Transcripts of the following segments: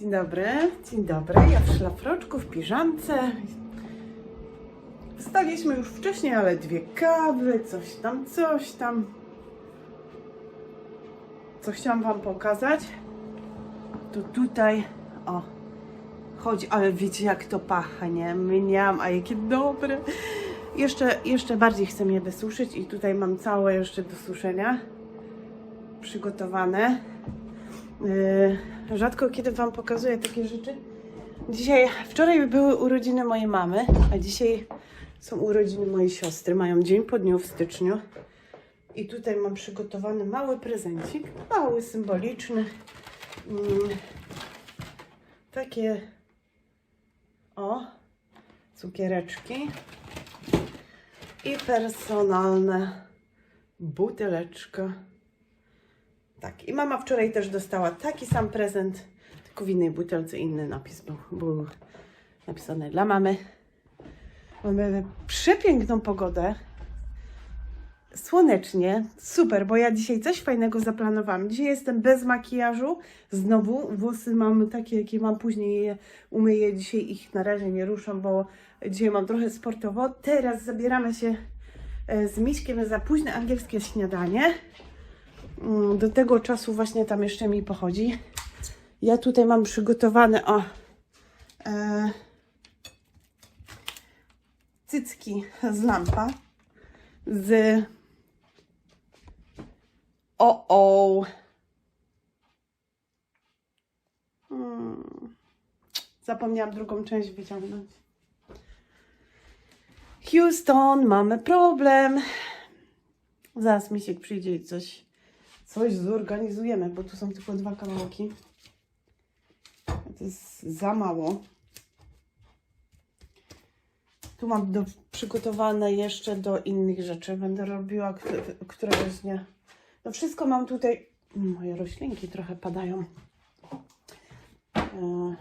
Dzień dobry, dzień dobry. Ja w szlafroczku, w piżamce. Wstaliśmy już wcześniej, ale dwie kawy, coś tam, coś tam. Co chciałam Wam pokazać, to tutaj, o, chodź, ale wiecie jak to pachnie, mniam, a jakie dobre. Jeszcze, jeszcze bardziej chcę je wysuszyć i tutaj mam całe jeszcze do suszenia przygotowane. Yy, rzadko kiedy Wam pokazuję takie rzeczy. Dzisiaj, wczoraj były urodziny mojej mamy, a dzisiaj są urodziny mojej siostry. Mają dzień po dniu w styczniu. I tutaj mam przygotowany mały prezencik, mały, symboliczny. Mm, takie, o, cukiereczki i personalne buteleczka. Tak, i mama wczoraj też dostała taki sam prezent, tylko w innej butelce inny napis był, był napisany dla mamy. Mamy przepiękną pogodę, słonecznie, super, bo ja dzisiaj coś fajnego zaplanowałam. Dzisiaj jestem bez makijażu, znowu włosy mam takie, jakie mam, później je umyję, dzisiaj ich na razie nie ruszam, bo dzisiaj mam trochę sportowo. Teraz zabieramy się e, z Miśkiem za późne angielskie śniadanie. Mm, Do tego czasu właśnie tam jeszcze mi pochodzi. Ja tutaj mam przygotowane o e, cycki z lampa z o o hmm. zapomniałam drugą część wyciągnąć Houston, mamy problem zaraz Misiek przyjdzie i coś coś zorganizujemy, bo tu są tylko dwa kawałki. To jest za mało. Tu mam do, przygotowane jeszcze do innych rzeczy. Będę robiła któregoś dnia. No wszystko mam tutaj. Moje roślinki trochę padają. E,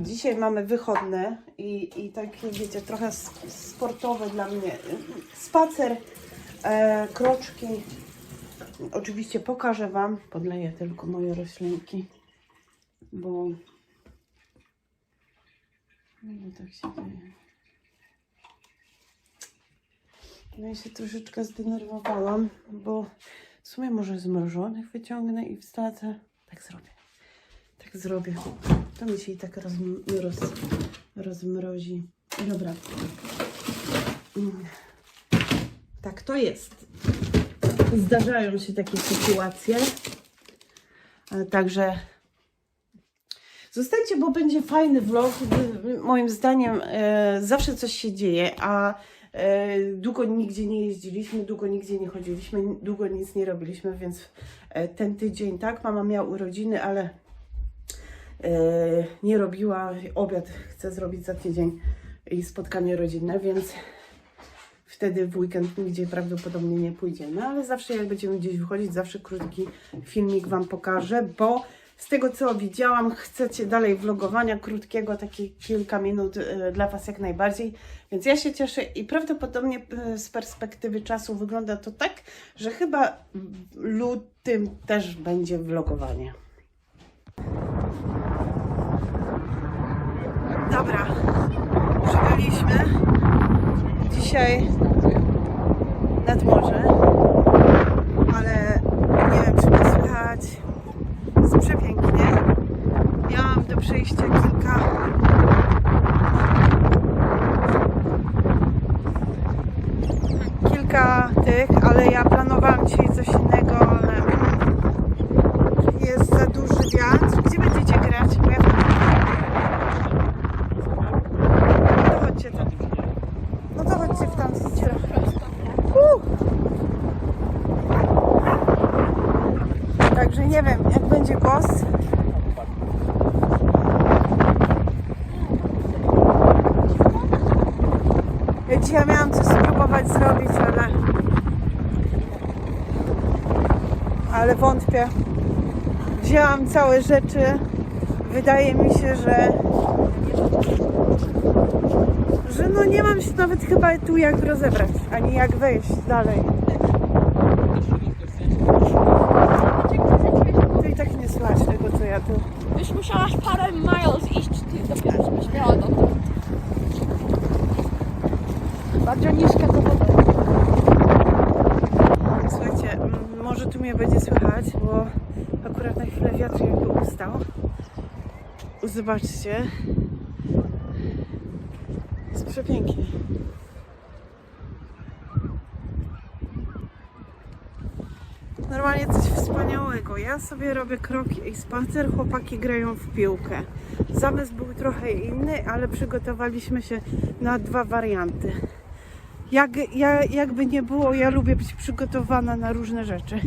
Dzisiaj mamy wychodne i, i takie, wiecie, trochę sportowe dla mnie. Spacer, e, kroczki. Oczywiście pokażę Wam, podleję tylko moje roślinki, bo no tak się dzieje. No i się troszeczkę zdenerwowałam, bo w sumie może zmrożonych wyciągnę i wsadzę. Tak zrobię. Tak zrobię. To mi się i tak roz, roz, rozmrozi. Dobra. Mm. Tak to jest zdarzają się takie sytuacje. E, Także zostańcie, bo będzie fajny vlog. Moim zdaniem e, zawsze coś się dzieje, a e, długo nigdzie nie jeździliśmy, długo nigdzie nie chodziliśmy, długo nic nie robiliśmy, więc ten tydzień, tak, mama miała urodziny, ale nie robiła. Obiad chcę zrobić za tydzień i spotkanie rodzinne, więc wtedy w weekend nigdzie prawdopodobnie nie pójdziemy, ale zawsze jak będziemy gdzieś wychodzić, zawsze krótki filmik Wam pokażę, bo z tego co widziałam, chcecie dalej vlogowania krótkiego, takie kilka minut e, dla Was jak najbardziej, więc ja się cieszę i prawdopodobnie e, z perspektywy czasu wygląda to tak, że chyba lutym też będzie vlogowanie. Dobra, przybyliśmy dzisiaj nad morze, ale nie wiem, czy mnie słychać. Jest przepięknie. Miałam do przejścia kilka kilka tych, ale ja planowałam dzisiaj coś innego, ale jest za duży wiatr. Gdzie będziecie grać? Bo ja to chodźcie tam. No to chodźcie w tamtą stronę. Uh. Także nie wiem, jak będzie głos. Ja dzisiaj miałam coś spróbować zrobić, ale... Ale wątpię. Wzięłam całe rzeczy. Wydaje mi się, że że no nie mam się nawet chyba tu jak rozebrać, ani jak wejść dalej. To i tak nie słychać tego, co ja tu Byś musiałaś parę miles iść, ty dopiero żebyś miała dotąd. Bardziej niska to woda. Słuchajcie, m, może tu mnie będzie słychać, bo akurat na chwilę wiatr jakby ustał. Zobaczcie. Jest przepięknie. Normalnie coś wspaniałego. Ja sobie robię kroki i spacer, chłopaki grają w piłkę. Zamysł był trochę inny, ale przygotowaliśmy się na dwa warianty. Jak, ja, jakby nie było, ja lubię być przygotowana na różne rzeczy.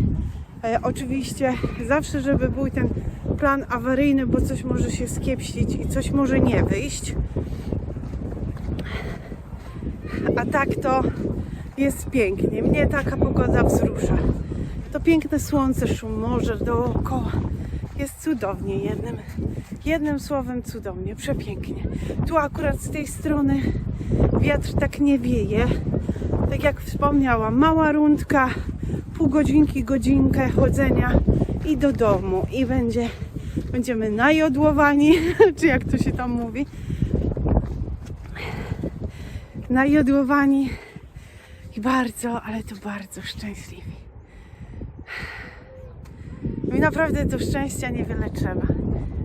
E, oczywiście zawsze, żeby był ten plan awaryjny, bo coś może się skiepścić i coś może nie wyjść. A tak to jest pięknie. Mnie taka pogoda wzrusza. To piękne słońce, szum morza dookoła. Jest cudownie jednym, jednym słowem cudownie, przepięknie. Tu akurat z tej strony wiatr tak nie wieje. Tak jak wspomniałam, mała rundka, pół godzinki, godzinkę chodzenia i do domu. I będzie, będziemy najodłowani, czy jak to się tam mówi. Najodłowani i bardzo, ale to bardzo szczęśliwi. Mi naprawdę do szczęścia niewiele trzeba.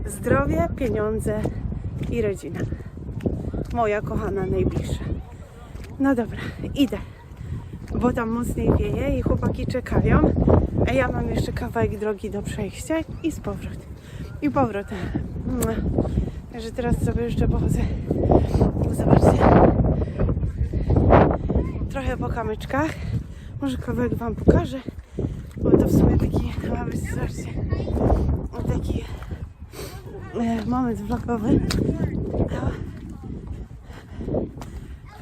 Zdrowie, pieniądze i rodzina. Moja kochana najbliższa. No dobra, idę, bo tam mocniej wieje i chłopaki czekają, a ja mam jeszcze kawałek drogi do przejścia i z powrotem. I powrotem. Także teraz sobie jeszcze pochodzę. Zobaczcie. Trochę po kamyczkach. Może kawałek Wam pokażę, bo to w sumie taki ma być, zobaczcie, taki e, moment vlogowy.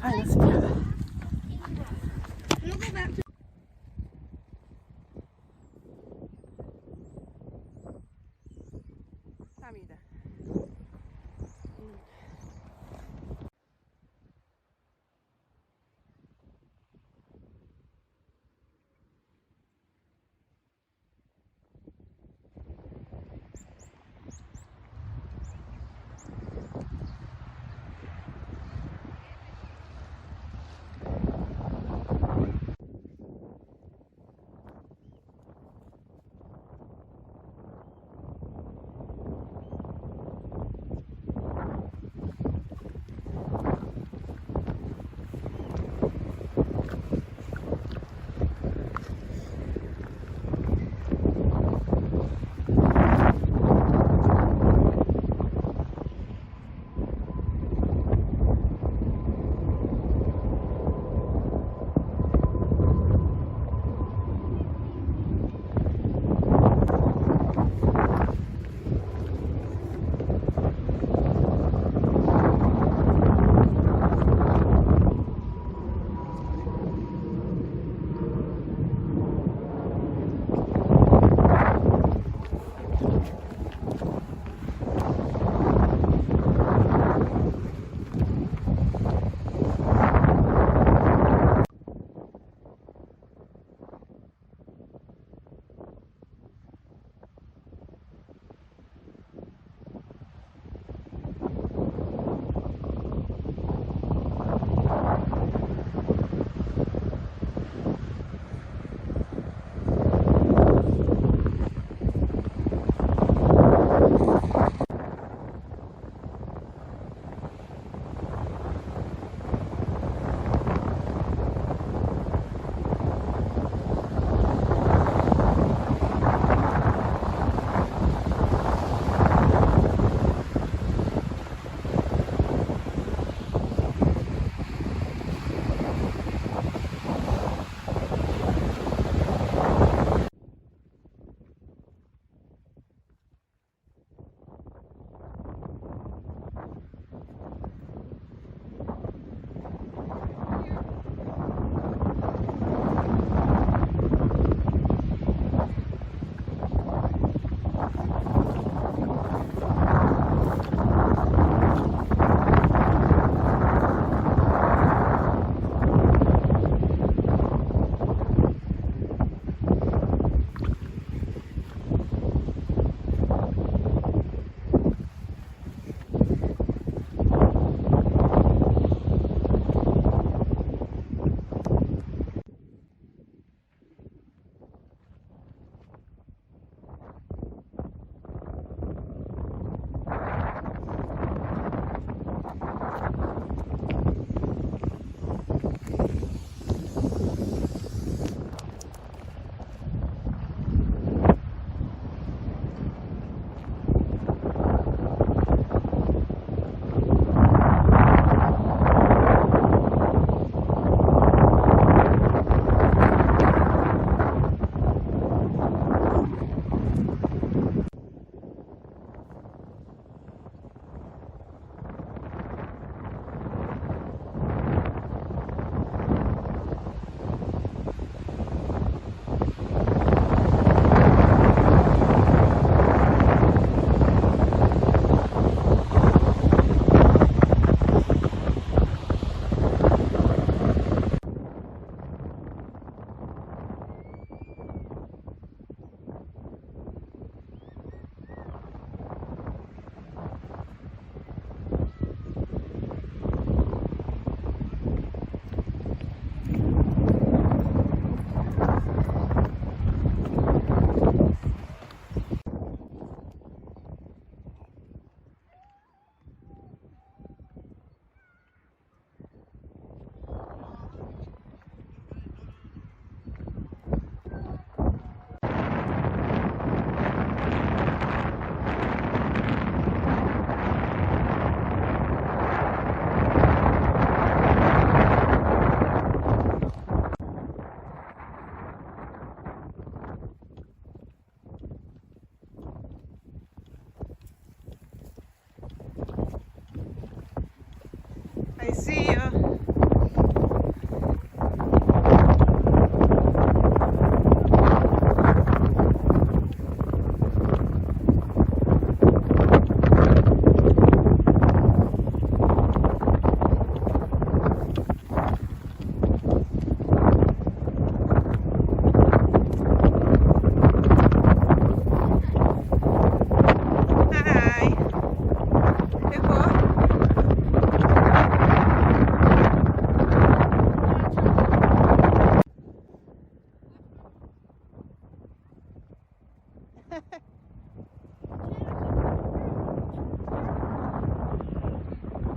Fajna.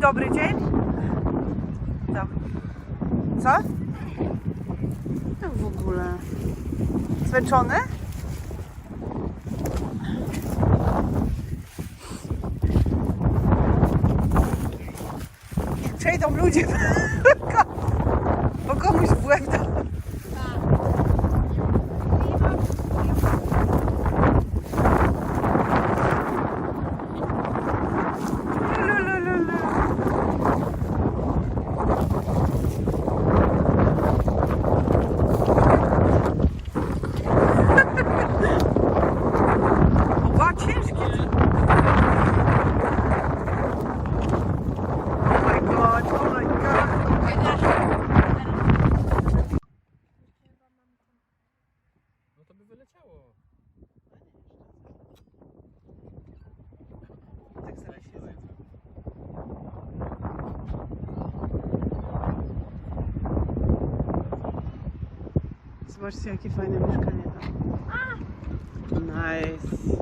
Dobry dzień? Dobry. Co? To w ogóle. Zmęczony? Przejdą ludzie, bo komuś w łeb Zobaczcie, jakie fajne mieszkanie tam. Nice.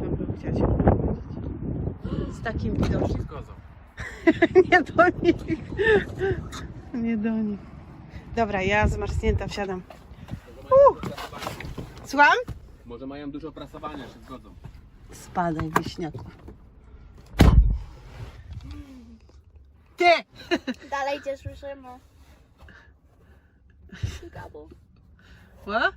Tam bym chciała się. Z takim widokiem. Się zgodzą. Nie do nich. Nie do nich. Dobra, ja zmarznięta wsiadam. Słucham? Może mają dużo prasowania, się zgodzą. Spadaj, wieśniaku. Ty! Dalej cię słyszymy. gobble. What?